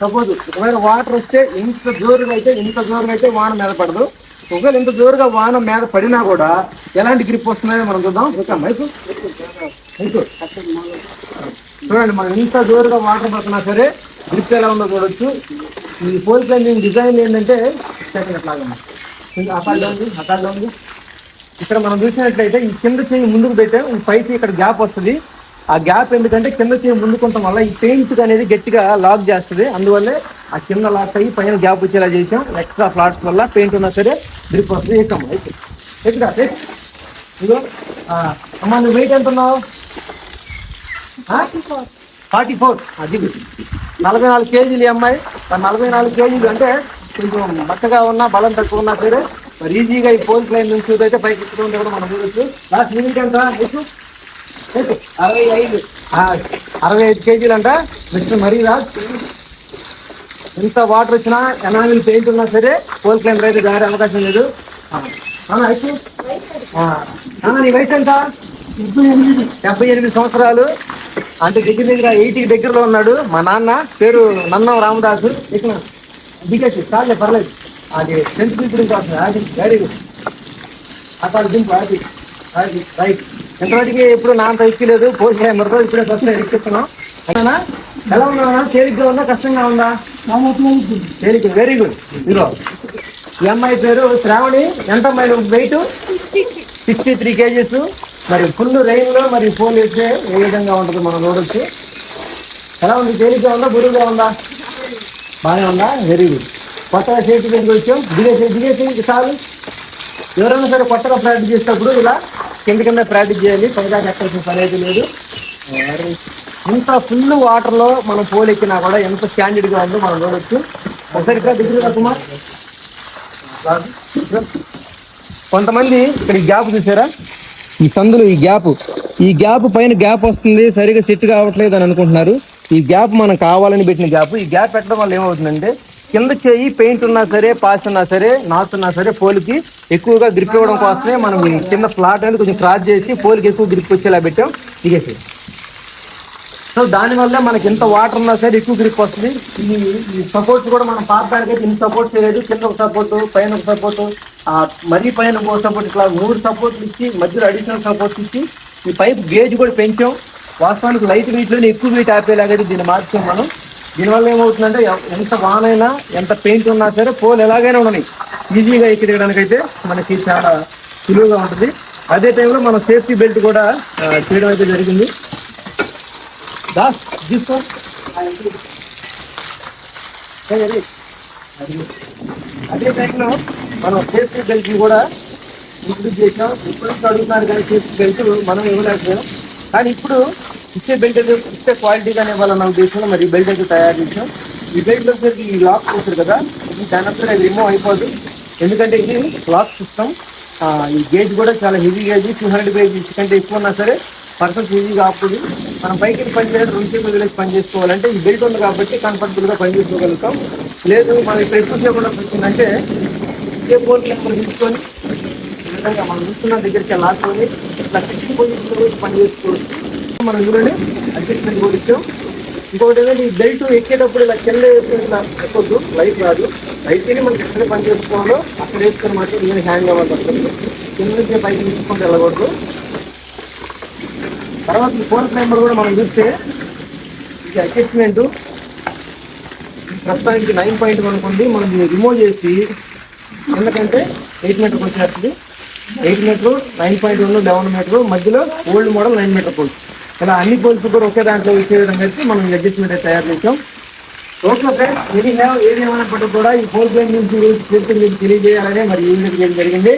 Suppose ఒకవేళ water వస్తే ఇంత జోరుగా అయితే ఇంత జోరుగా అయితే వాన మీద పడదు. ఒకవేళ ఇంత జోరుగా వాన మీద పడినా కూడా ఎలాంటి గ్రిప్ వస్తుందని మనం చూద్దాం. ఓకే మైకు చూడండి మనం ఇంత జోరుగా వాటర్ పడుతున్నా సరే గ్రిప్ ఎలా ఉందో చూడొచ్చు. ఈ పోల్ క్లైంబింగ్ డిజైన్ ఏంటంటే సెకండ్ అట్లాగా ఉంది. ఉంది ఉంది. ఇక్కడ మనం చూసినట్లయితే ఈ కింద చేయి ముందుకు పెట్టాం. పైకి ఇక్కడ గ్యాప్ వస్తుంది. ఆ గ్యాప్ ఎందుకంటే కింద చేయి ముందుకుంటాం వల్ల ఈ పెయింట్ అనేది గట్టిగా లాక్ చేస్తుంది. అందువల్లే ఆ కింద లాక్ అయ్యి పైన గ్యాప్ వచ్చేలా చేసాం. ఎక్స్ట్రా ఫ్లాట్స్ వల్ల పెయింట్ ఉన్నా సరే డ్రిప్ వస్తుంది ఎక్కమ్మ అయితే. ఎక్కడ ఇదో ఆ, అమ్మా నువ్వు వెయిట్ ఎంత ఉన్నావు? Forty four. అది నలభై నాలుగు కేజీలు ఈ అమ్మాయి. నలభై నాలుగు కేజీలు అంటే కొంచెం బక్కగా ఉన్నా బలం తక్కువ ఉన్నా సరే మరి ఈజీగా ఈ పోల్ క్లైన్ నుంచి అయితే పైకి ఎక్కుతుంటే కూడా మనం చూడొచ్చు. లాస్ట్ మినిట్ ఎంత? అరవై ఐదు. అరవై ఐదు కేజీలు అంట. మిస్టర్ మరీరాజ్ ఎంత వాటర్ వచ్చినా ఎనామిల్ పెయింట్ ఉన్నా సరే పోల్ క్లైన్ అయితే జారే అవకాశం లేదు. నీ వయసు ఎంత? డెబ్బై ఎనిమిది. సంవత్సరాలు. అంటే దగ్గర దగ్గర ఎయిటీకి దగ్గరలో ఉన్నాడు. మా నాన్న పేరు నన్నం రామదాసు. ఇక్కడ దిగేసి చాలే పర్లేదు. అది టెన్త్ పీపుల్ కోసం అది వెరీ గుడ్ అక్కడ దింపు అది అది రైట్. ఇంతవరకు ఎప్పుడు నాన్న ఎక్కలేదు పోస్ట్ మరో ఇప్పుడే ఫస్ట్ ఎక్కిస్తున్నాం అవునా ఎలా ఉన్నా తేలిగ్గా ఉందా? కష్టంగా ఉందా? తేలిక వెరీ గుడ్ ఇదిగో ఈ అమ్మాయి పేరు శ్రావణి ఎంత అమ్మాయి వెయిట్ సిక్స్టీ త్రీ కేజీస్ మరి ఫుల్ రైన్లో మరి ఫోన్ వేస్తే ఏ విధంగా ఉంటుంది మనం చూడొచ్చు ఎలా ఉంది? తేలిగ్గా ఉందా? బరువుగా ఉందా? బాగానే ఉందా? వెరీ గుడ్ కొత్తగా సేఫ్టీ దగ్గరికి వచ్చాం దిగేసి దిగేసి చాలు ఎవరైనా సరే కొత్తగా ప్రాక్టీస్ చేసేటప్పుడు ఇలా కింద కింద ప్రాక్టీస్ చేయాలి పైగా ఎక్కాల్సిన పని అయితే లేదు. ఇంత ఫుల్ వాటర్లో మనం పోల్ ఎక్కినా కూడా ఎంత స్టాండర్డ్గా ఉందో మనం చూడవచ్చు ఒకసారి ఇక్కడ దగ్గర కుమార్. కొంతమంది ఇక్కడ ఈ గ్యాప్ చూసారా? ఈ సందులు ఈ గ్యాప్. ఈ గ్యాప్ పైన గ్యాప్ వస్తుంది సరిగా సెట్ కావట్లేదు అని అనుకుంటున్నారు. ఈ గ్యాప్ మనం కావాలని పెట్టిన గ్యాప్. ఈ గ్యాప్ పెట్టడం వల్ల ఏమవుతుందంటే కింద చేయి పెయింట్ ఉన్నా సరే పాస్ ఉన్నా సరే నాచ్ ఉన్నా సరే పోల్కి ఎక్కువగా గ్రిప్ ఇవ్వడం కోసమే మనం ఈ కింద ఫ్లాట్ అనేది కొంచెం క్రాస్ చేసి పోల్కి ఎక్కువ గ్రిప్ వచ్చేలా పెట్టాం. దిగేసి సో దానివల్ల మనకి ఎంత వాటర్ ఉన్నా సరే ఎక్కువ గ్రిప్ వస్తుంది. ఈ ఈ సపోర్ట్స్ కూడా మనం పాపడానికి అయితే ఇన్ని సపోర్ట్స్ చేయలేదు. కింద ఒక సపోర్ట్ పైన ఒక సపోర్ట్ మరీ పైన ఒక సపోర్ట్ ఇట్లా మూడు సపోర్ట్లు ఇచ్చి మధ్యలో అడిషనల్ సపోర్ట్స్ ఇచ్చి ఈ పైప్ గేజ్ కూడా పెంచాం. వాస్తవానికి లైట్ వెయిట్లోనే ఎక్కువ వెయిట్ ఆపేలాగైతే దీన్ని మార్చాం మనం. దీనివల్ల ఏమవుతుందంటే ఎంత వానైనా ఎంత పెయింట్ ఉన్నా సరే పోల్ ఎలాగైనా ఉండని. ఈజీగా ఎక్కి దిగడానికి అయితే మనకి చాలా సులువుగా ఉంటుంది. అదే టైంలో మనం సేఫ్టీ బెల్ట్ కూడా చేయడం అయితే జరిగింది. దాస్ తీసుకో అదే టైంలో మనం సేఫ్టీ బెల్ట్ కూడా ఇంట్రడ్యూస్ చేసాం ఇప్పుడు అడుగుతున్నారు కానీ సేఫ్టీ బెల్ట్ మనం ఇవ్వలేకపోయాం. కానీ ఇప్పుడు ఇచ్చే బెల్ట్ అయితే ఇచ్చే క్వాలిటీగానే ఇవ్వాలన్న ఉద్దేశంలో మరి ఈ బెల్ట్ అయితే తయారు చేసాం ఈ బెల్ట్ వచ్చేసరికి ఈ లాక్ చూస్తారు కదా దాని అంతా అది రిమూవ్ అయిపోదు. ఎందుకంటే ఇది లాక్ సిస్టమ్ ఈ గేజ్ కూడా చాలా heavy gauge two hundred gauge కంటే ఎక్కువ ఉన్నా సరే పర్సన్స్ ఈజీ కాకూడదు మనం పైకి పనిచేయడం రెండు చేతులు వదిలేసి పని చేసుకోవాలంటే ఈ బెల్ట్ ఉంది కాబట్టి కంఫర్టబుల్గా పని చేసుకోగలుగుతాం. లేదు మనం ఇక్కడ ఎక్కువ సేపు వచ్చిందంటే ఏ బోర్డు నెంబర్ తీసుకొని విధంగా మనం చూస్తున్న దగ్గరికి లాక్కొని ఇట్లా ఫిక్స్ పొజిషన్లో పనిచేసుకోవచ్చు పని మనం చూడండి. అడ్జస్ట్మెంట్ కూడా ఇచ్చాం ఇంకొకటి ఏంటంటే ఈ బెల్ట్ ఎక్కేటప్పుడు ఇలా కింద వేసుకొని ఎక్కొద్దు లైట్ రాదు. అయితే మనకి ఎక్కడ పని చేసుకోవాలో అక్కడ వేసుకొని మాత్రం నేను హ్యాంగ్ అవ్వాలి వస్తుంది కింద నుంచి పైకి తీసుకుంటే వెళ్ళకూడదు. తర్వాత ఈ ఫోన్ నెంబర్ కూడా మనం చూస్తే ఇది అడ్జస్ట్మెంట్ ప్రస్తుతానికి నైన్ పాయింట్ అనుకుంది మనం రిమూవ్ చేసి ఎందుకంటే ఎయిట్ మీటర్ వచ్చేస్తుంది eight metre nine point one eleven metre మధ్యలో ఓల్డ్ మోడల్ నైన్ మీటర్ కోల్స్ ఇలా అన్ని పోల్స్ కూడా ఒకే దాంట్లో వచ్చే విధంగా అయితే మనం అడ్జస్ట్మెంట్ అయితే తయారు చేసాం ఓకే ఫ్రెండ్స్ ఇది ఏది ఏమైనప్పటికీ కూడా ఈ ఫోర్ ప్లేన్ నుంచి తెలియజేయాలని మరి ఏం జరిగింది?